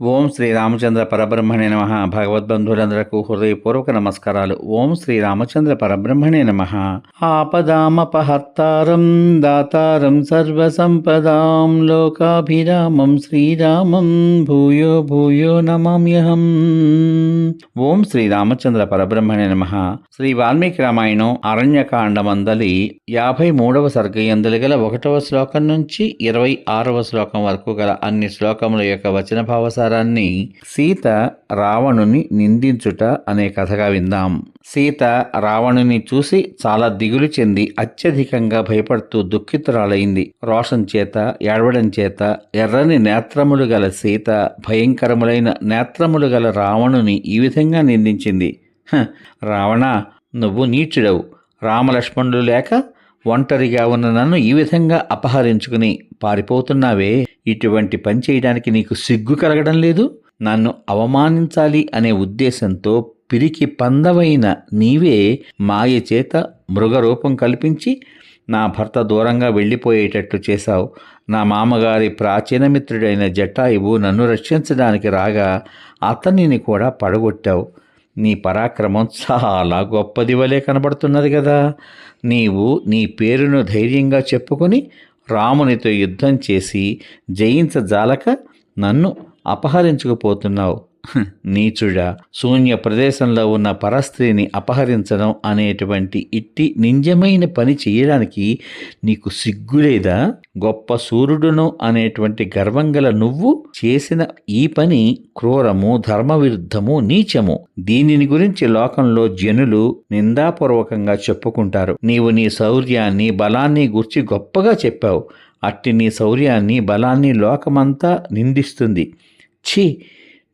ఓం శ్రీ రామచంద్ర పరబ్రహ్మణే నమ. భగవద్బంధులందరకు హృదయపూర్వక నమస్కారాలు. ఓం శ్రీ రామచంద్ర పరబ్రహ్మణే నమ. ఆపదామపహర్తారం దాతారం సర్వసంపదాం లోకాభిరామం శ్రీరామం భూయో భూయో నమామ్యహం ఓం శ్రీ రామచంద్ర పరబ్రహ్మణే నమ. శ్రీ వాల్మీకి రామాయణం అరణ్యకాండమందలి యాభై మూడవ సర్గయందులు గల ఒకటవ శ్లోకం నుంచి ఇరవై ఆరవ శ్లోకం వరకు గల అన్ని శ్లోకముల యొక్క వచన భావసారాన్ని సీత రావణుని నిందించుట అనే కథగా విందాం. సీత రావణుని చూసి చాలా దిగులు చెంది అత్యధికంగా భయపడుతూ దుఃఖితురాలైంది. రోషం చేత ఏడవడం చేత ఎర్రని నేత్రములు గల సీత భయంకరములైన నేత్రములు గల రావణుని ఈ విధంగా నిందించింది. రావణ నువ్వు నీచుడవు. రామలక్ష్మణులు లేక ఒంటరిగా ఉన్న నన్ను ఈ విధంగా అపహరించుకుని పారిపోతున్నావే. ఇటువంటి పని చేయడానికి నీకు సిగ్గు కలగడం లేదు? నన్ను అవమానించాలి అనే ఉద్దేశంతో పిరికి పందవైన నీవే మాయ చేత మృగరూపం కల్పించి నా భర్త దూరంగా వెళ్ళిపోయేటట్లు చేశావు. నా మామగారి ప్రాచీన మిత్రుడైన జటాయువు నన్ను రక్షించడానికి రాగా అతనిని కూడా పడగొట్టావు. నీ పరాక్రమం చాలా గొప్పది వలె కనబడుతున్నది కదా. నీవు నీ పేరును ధైర్యంగా చెప్పుకొని రామునితో యుద్ధం చేసి జయించజాలక నన్ను అపహరించుకుపోతున్నావు. నీచుడా శూన్య ప్రదేశంలో ఉన్న పరస్త్రీని అపహరించడం అనేటువంటి ఇట్టి నింజమైన పని చేయడానికి నీకు సిగ్గులేదా గొప్ప సూర్యుడును అనేటువంటి గర్వం గల నువ్వు చేసిన ఈ పని క్రూరము ధర్మవిరుద్ధము నీచము. దీనిని గురించి లోకంలో జనులు నిందాపూర్వకంగా చెప్పుకుంటారు. నీవు నీ శౌర్యాన్ని బలాన్ని గుర్చి గొప్పగా చెప్పావు. అట్టి నీ శౌర్యాన్ని బలాన్ని లోకమంతా నిందిస్తుంది. ఛీ!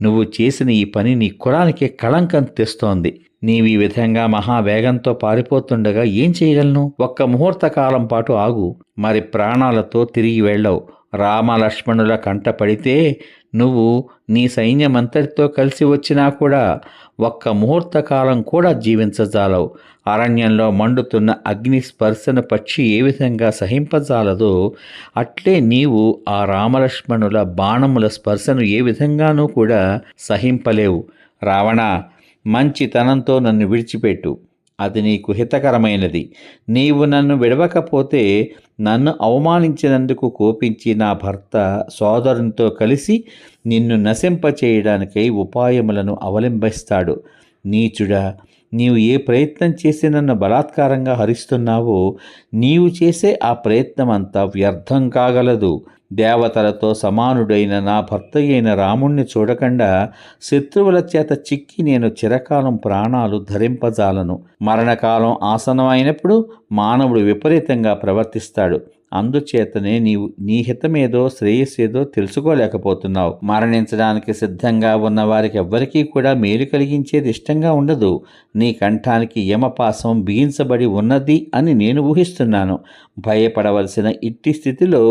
నువ్వు చేసిన ఈ పని నీ కులానికే కళంకం తెస్తోంది. నీవు ఈ విధంగా మహావేగంతో పారిపోతుండగా ఏం చేయగలను? ఒక్క ముహూర్త కాలం పాటు ఆగు. మరి ప్రాణాలతో తిరిగి వెళ్ళవు. రామ లక్ష్మణుల కంట పడితే నువ్వు నీ సైన్యమంతటితో కలిసి వచ్చినా కూడా ఒక్క ముహూర్త కాలం కూడా జీవించజాలవు. అరణ్యంలో మండుతున్న అగ్ని స్పర్శన పక్షి ఏ విధంగా సహింపజాలదో అట్లే నీవు ఆ రామలక్ష్మణుల బాణముల స్పర్శను ఏ విధంగానూ కూడా సహింపలేవు. రావణ మంచితనంతో నన్ను విడిచిపెట్టు. అది నీకు హితకరమైనది. నీవు నన్ను విడవకపోతే నన్ను అవమానించినందుకు కోపించి నా భర్త సోదరునితో కలిసి నిన్ను నశింపచేయడానికై ఉపాయములను అవలంబిస్తాడు. నీచుడా నీవు ఏ ప్రయత్నం చేసి నన్ను బలాత్కారంగా హరిస్తున్నావో నీవు చేసే ఆ ప్రయత్నం అంతా వ్యర్థం కాగలదు. దేవతలతో సమానుడైన నా భర్త అయిన రాముణ్ణి చూడకుండా శత్రువుల చేత చిక్కి నేను చిరకాలం ప్రాణాలు ధరింపజాలను. మరణకాలం ఆసనమైనప్పుడు మానవుడు విపరీతంగా ప్రవర్తిస్తాడు. అందుచేతనే నీవు నీ హితమేదో శ్రేయస్సేదో తెలుసుకోలేకపోతున్నావు. మరణించడానికి సిద్ధంగా ఉన్న వారికి ఎవ్వరికీ కూడా మేలు కలిగించేది ఇష్టంగా ఉండదు. నీ కంఠానికి యమపాసం బిగించబడి ఉన్నది అని నేను ఊహిస్తున్నాను. భయపడవలసిన ఇట్టి స్థితిలో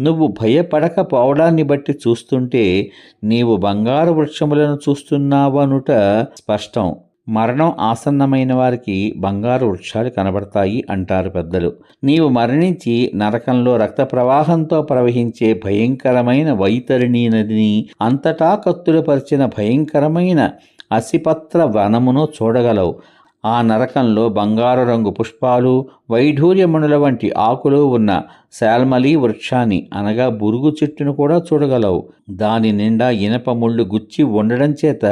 నువ్వు భయపడకపోవడాన్ని బట్టి చూస్తుంటే నీవు బంగారు వృక్షములను చూస్తున్నావనుట స్పష్టం. మరణం ఆసన్నమైన వారికి బంగారు వృక్షాలు కనబడతాయి అంటారు పెద్దలు. నీవు మరణించి నరకంలో రక్త ప్రవాహంతో ప్రవహించే భయంకరమైన వైతరిణీ నదిని అంతటా కత్తులపరిచిన భయంకరమైన అసిపత్ర వనమును చూడగలవు. ఆ నరకంలో బంగారు రంగు పుష్పాలు వైఢూర్యమణుల వంటి ఆకులు ఉన్న శాల్మలి వృక్షాన్ని అనగా బురుగు చెట్టును కూడా చూడగలవు. దాని నిండా ఇనప ముళ్ళు గుచ్చి ఉండడం చేత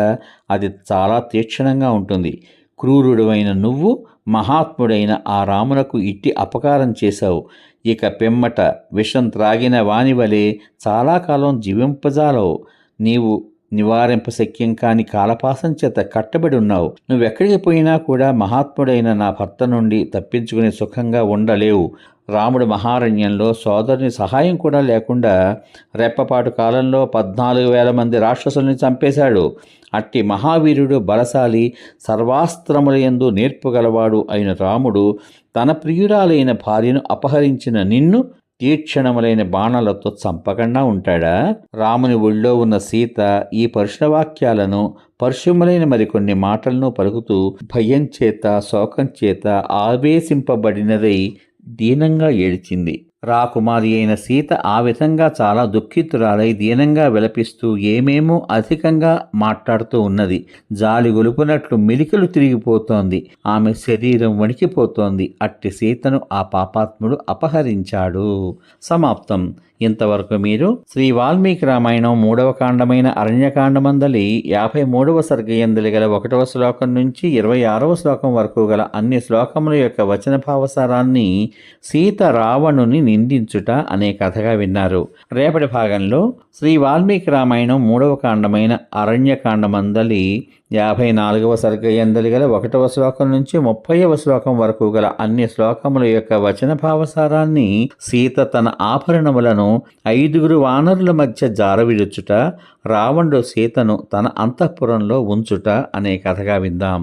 అది చాలా తీక్షణంగా ఉంటుంది. క్రూరుడువైన నువ్వు మహాత్ముడైన ఆ రామునకు ఇట్టి అపకారం చేశావు. ఇక పిమ్మట విషం త్రాగిన వానివలే చాలా కాలం జీవింపజాలవు. నీవు నివారింప శక్యం కాని కాలపాసం చేత కట్టబడి ఉన్నావు. నువ్వెక్కడికి పోయినా కూడా మహాత్ముడైన నా భర్త నుండి తప్పించుకుని సుఖంగా ఉండలేవు. రాముడు మహారణ్యంలో సోదరుని సహాయం కూడా లేకుండా రెప్పపాటు కాలంలో పద్నాలుగు వేల మంది రాక్షసుల్ని చంపేశాడు. అట్టి మహావీరుడు బలశాలి సర్వాస్త్రములయందు నేర్పుగలవాడు అయిన రాముడు తన ప్రియురాలైన భార్యను అపహరించిన నిన్ను తీక్షణములైన బాణాలతో చంపకుండా ఉంటాడా? రాముని ఒళ్ళో ఉన్న సీత ఈ పరుషవాక్యాలను పరుషములైన మరికొన్ని మాటలను పలుకుతూ భయం చేత శోకం చేత ఆవేశింపబడినదై దీనంగా ఏడ్చింది. రాకుమారి అయిన సీత ఆ విధంగా చాలా దుఃఖితురాలై దీనంగా విలపిస్తూ ఏమేమో అధికంగా మాట్లాడుతూ ఉన్నది. జాలి గొలుపునట్లు మిలికలు తిరిగిపోతోంది. ఆమె శరీరం వణికిపోతోంది. అట్టి సీతను ఆ పాపాత్ముడు అపహరించాడు. సమాప్తం. ఇంతవరకు మీరు శ్రీ వాల్మీకి రామాయణం మూడవ కాండమైన అరణ్యకాండమందలి యాభై మూడవ సర్గయందలి గల ఒకటవ శ్లోకం నుంచి ఇరవై ఆరవ శ్లోకం వరకు గల అన్ని శ్లోకముల యొక్క వచన భావసారాన్ని సీత రావణుని నిందించుట అనే కథగా విన్నారు. రేపటి భాగంలో శ్రీ వాల్మీకి రామాయణం మూడవ కాండమైన అరణ్యకాండమందలి యాభై నాలుగవ సర్గయందలి గల ఒకటవ శ్లోకం నుంచి ముప్పైవ శ్లోకం వరకు గల అన్ని శ్లోకముల యొక్క వచన భావసారాన్ని సీత తన ఆభరణములను ఐదుగురు వానరుల మధ్య జారవిడుచుట రావణుడు సీతను తన అంతఃపురంలో ఉంచుట అనే కథగా విందాం.